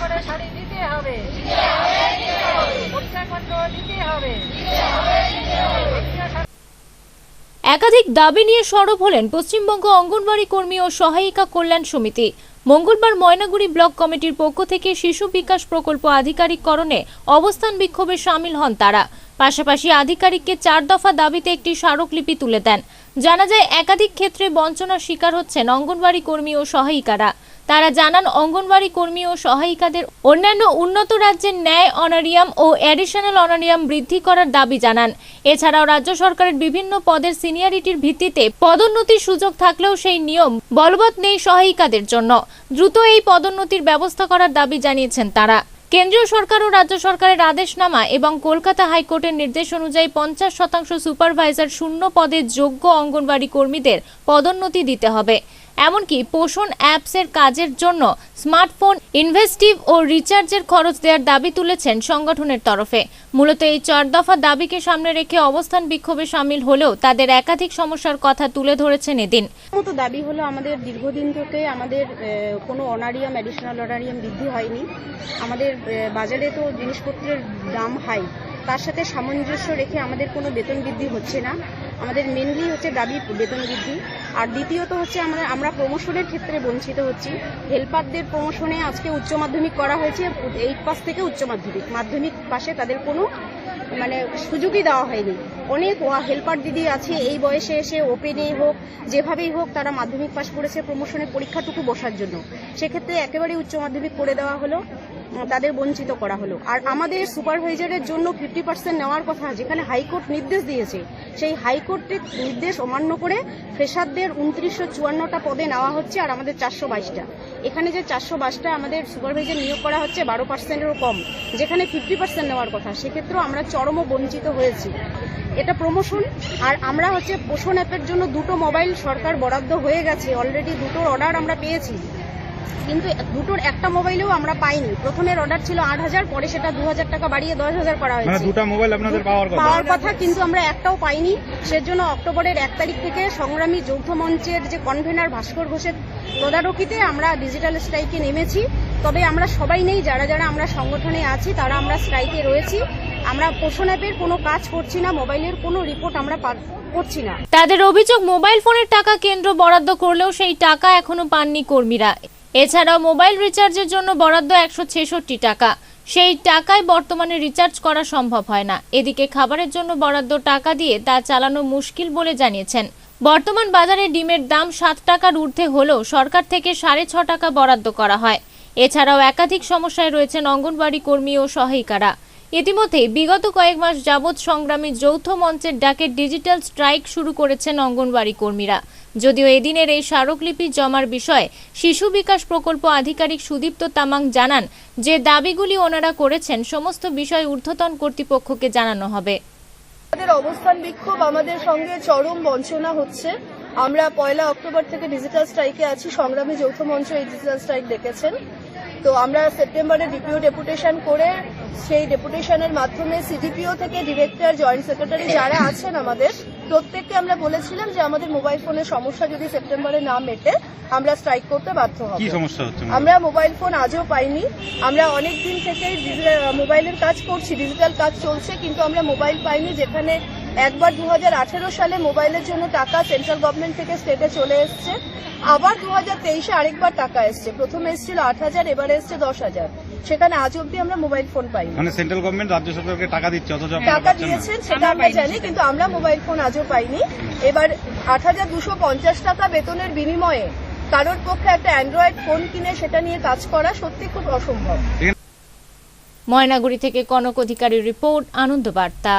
করে শাড়ি দিতে হবে। একাধিক দাবি নিয়ে সরব হলেন পশ্চিমবঙ্গ অঙ্গনবাড়ি কর্মী ও সহায়িকা কল্যাণ সমিতি। মঙ্গলবার ময়নাগুড়ি ব্লক কমিটির পক্ষ থেকে শিশু বিকাশ প্রকল্প আধিকারিককরণে অবস্থান বিক্ষোভে সামিল হন তারা। পাশাপাশি আধিকারিককে চার দফা দাবিতে একটি স্মারকলিপি তুলে দেন। জানা যায়, একাধিক ক্ষেত্রে বঞ্চনার শিকার হচ্ছেন অঙ্গনওয়াড়ি কর্মী ও সহায়িকারা। তারা জানান, অঙ্গনওয়াড়ি কর্মী ও সহায়িকাদের অন্যান্য উন্নত রাজ্যের ন্যায় অনারিয়াম ও অ্যাডিশনাল অনারিয়াম বৃদ্ধি করার দাবি জানান। এছাড়াও রাজ্য সরকারের বিভিন্ন পদের সিনিয়রিটির ভিত্তিতে পদোন্নতির সুযোগ থাকলেও সেই নিয়ম বলবৎ নেই সহায়িকাদের জন্য। দ্রুত এই পদোন্নতির ব্যবস্থা করার দাবি জানিয়েছেন তারা। কেন্দ্রীয় সরকার ও রাজ্য সরকারের আদেশনামা এবং কলকাতা হাইকোর্টের নির্দেশ অনুযায়ী পঞ্চাশ শতাংশ সুপারভাইজার শূন্য পদে যোগ্য অঙ্গনবাড়ি কর্মীদের পদোন্নতি দিতে হবে। এমনকি পোষণ অ্যাপসের কাজের জন্য স্মার্টফোন, ইনভেস্টিভ ও রিচার্জের খরচ দেওয়ার দাবি তুলেছেন সংগঠনের তরফে। মূলত এই চার দফা দাবিকে সামনে রেখে অবস্থান বিক্ষোভে সামিল হলেও তাদের একাধিক সমস্যার কথা তুলে ধরেছেন এদিন। মতো দাবি হলো আমাদের দীর্ঘদিন থেকে আমাদের কোনো অনারিয়াম অ্যাডিশনাল অনারিয়াম বৃদ্ধি হয়নি। আমাদের বাজারে তো জিনিসপত্রের দাম হাই তার সাথে সামঞ্জস্য রেখে আমাদের কোনো বেতন বৃদ্ধি হচ্ছে না। আমাদের মেনলি হচ্ছে দাবি বেতন বৃদ্ধি। আর দ্বিতীয়ত হচ্ছে আমরা আমরা প্রমোশনের ক্ষেত্রে বঞ্চিত হচ্ছি। হেল্পারদের প্রমোশনে আজকে উচ্চ মাধ্যমিক করা হয়েছে এইট পাস থেকে উচ্চ মাধ্যমিক। মাধ্যমিক পাশে তাদের কোনো মানে সুযোগই দেওয়া হয়নি। অনেক হেল্পার দিদি আছে, এই বয়সে এসে ওপেনে হোক, যেভাবেই হোক তারা মাধ্যমিক পাশ করেছে, প্রমোশনের পরীক্ষাটুকু বসার জন্য। সেক্ষেত্রে একেবারে উচ্চ মাধ্যমিক করে দেওয়া হলো তাদের বঞ্চিত করা হলো। আর আমাদের সুপারভাইজারের জন্য ফিফটি পার্সেন্ট নেওয়ার কথা যেখানে হাইকোর্ট নির্দেশ দিয়েছে, সেই হাইকোর্টের নির্দেশ অমান্য করে ফ্রেশারদের উনত্রিশশো চুয়ান্নটা পদে নেওয়া হচ্ছে আর আমাদের চারশো বাইশটা। এখানে যে চারশো বাইশটা আমাদের সুপারভাইজার নিয়োগ করা হচ্ছে বারো পার্সেন্টেরও কম, যেখানে ফিফটি পার্সেন্ট নেওয়ার কথা, সেক্ষেত্রেও আমরা চরম বঞ্চিত হয়েছি। এটা প্রমোশন আর আমরা হচ্ছে পোষণ অ্যাপের জন্য দুটো মোবাইল সরকার বরাদ্দ হয়ে গেছে। অলরেডি দুটোর অর্ডার আমরা পেয়েছি। কিন্তু দুটোর একটা মোবাইলেও আমরা পাইনি। প্রথমের অর্ডার ছিল আট হাজার পরে সেটা দু হাজার টাকা বাড়িয়ে দশ হাজার করা মানে হয়েছে। দুটো মোবাইল আপনাদের পাওয়ার কথা। পাওয়ার কথা কিন্তু আমরা একটাও পাইনি। সেজন্য অক্টোবরের এক তারিখ থেকে সংগ্রামী যৌথ মঞ্চের যে কনভেনার ভাস্কর ঘোষের তদারকিতে আমরা ডিজিটাল স্ট্রাইকে নেমেছি। তবে আমরা সবাই নেই। যারা যারা আমরা সংগঠনে আছি তারা আমরা স্ট্রাইকে রয়েছি। আমরা পোষণ অ্যাপের কোনো কাজ করছি না, মোবাইলের কোনো রিপোর্ট আমরা করছি না। তাদের অভিযোগ, মোবাইল ফোনের টাকা কেন্দ্র বরাদ্দ করলেও সেই টাকা এখনও পাননি কর্মীরা। এছাড়াও মোবাইল রিচার্জের জন্য বরাদ্দ একশো ছেষট্টি টাকা। সেই টাকায় বর্তমানে রিচার্জ করা সম্ভব হয় না। এদিকে খাবারের জন্য বরাদ্দ টাকা দিয়ে তা চালানো মুশকিল বলে জানিয়েছেন। বর্তমান বাজারে ডিমের দাম সাত টাকার ঊর্ধ্বে হলেও সরকার থেকে সাড়ে ছ টাকা বরাদ্দ করা হয়। এছাড়াও একাধিক সমস্যায় রয়েছেন অঙ্গনবাড়ি কর্মী ও সহায়িকারা। ইতিমধ্যেই বিগত কয়েক মাস যাবৎ সংগ্রামী যৌথ মঞ্চের ডাকে ডিজিটাল স্ট্রাইক শুরু করেছেন অঙ্গনবাড়ি কর্মীরা। যদিও এদিনের এই স্মারকলিপি জমার বিষয়ে শিশু বিকাশ প্রকল্প আধিকারিক সুদীপ্ত তামাং জানান যে দাবিগুলি ওনারা করেছেন সমস্ত বিষয় ঊর্ধ্বতন কর্তৃপক্ষকে জানানো হবে। আমাদের অবস্থান বিক্ষোভ আমাদের সঙ্গে চরম বঞ্চনা হচ্ছে। আমরা পয়লা অক্টোবর থেকে ডিজিটাল স্ট্রাইকে আছি। সংগ্রামী যৌথ মঞ্চ এই ডিজিটাল স্ট্রাইক ডেকেছেন। তো আমরা সেপ্টেম্বরে ডিপিও ডেপুটেশন করে সেই ডেপুটেশনের মাধ্যমে সিডিপিও থেকে ডিরেক্টর জয়েন্ট সেক্রেটারি যারা আছেন আমাদের প্রত্যেককে আমরা বলেছিলাম যে আমাদের মোবাইল ফোনের সমস্যা যদি সেপ্টেম্বরে না মেটে আমরা স্ট্রাইক করতে বাধ্য হব। আমরা মোবাইল ফোন আজও পাইনি। আমরা অনেক দিন থেকেই মোবাইলের কাজ করছি ডিজিটাল কাজ চলছে কিন্তু আমরা মোবাইল পাইনি যেখানে একবার দু হাজার আঠেরো সালে মোবাইলের জন্য টাকা সেন্ট্রাল গভর্নমেন্ট থেকে স্টেটে চলে এসছে। আবার দু হাজার তেইশে আরেকবার টাকা এসছে। প্রথমে এসেছিল আট হাজার এবারে এসছে দশ হাজার সেখানে আজ অব্দি আমরা মোবাইল ফোন পাইনি। মানে সেন্ট্রাল গভর্নমেন্ট রাজ্য সরকারকে টাকা দিচ্ছে অথচ টাকা দিয়েছেন সেটা আমরা জানি কিন্তু আমরা মোবাইল ফোন আজও পাইনি। এবার আট হাজার দুশো পঞ্চাশ টাকা বেতনের বিনিময়ে কারোর পক্ষে একটা অ্যান্ড্রয়েড ফোন কিনে সেটা নিয়ে কাজ করা সত্যি খুব অসম্ভব। ময়নাগুড়ি থেকে কনক অধিকারীর রিপোর্ট আনন্দ বার্তা।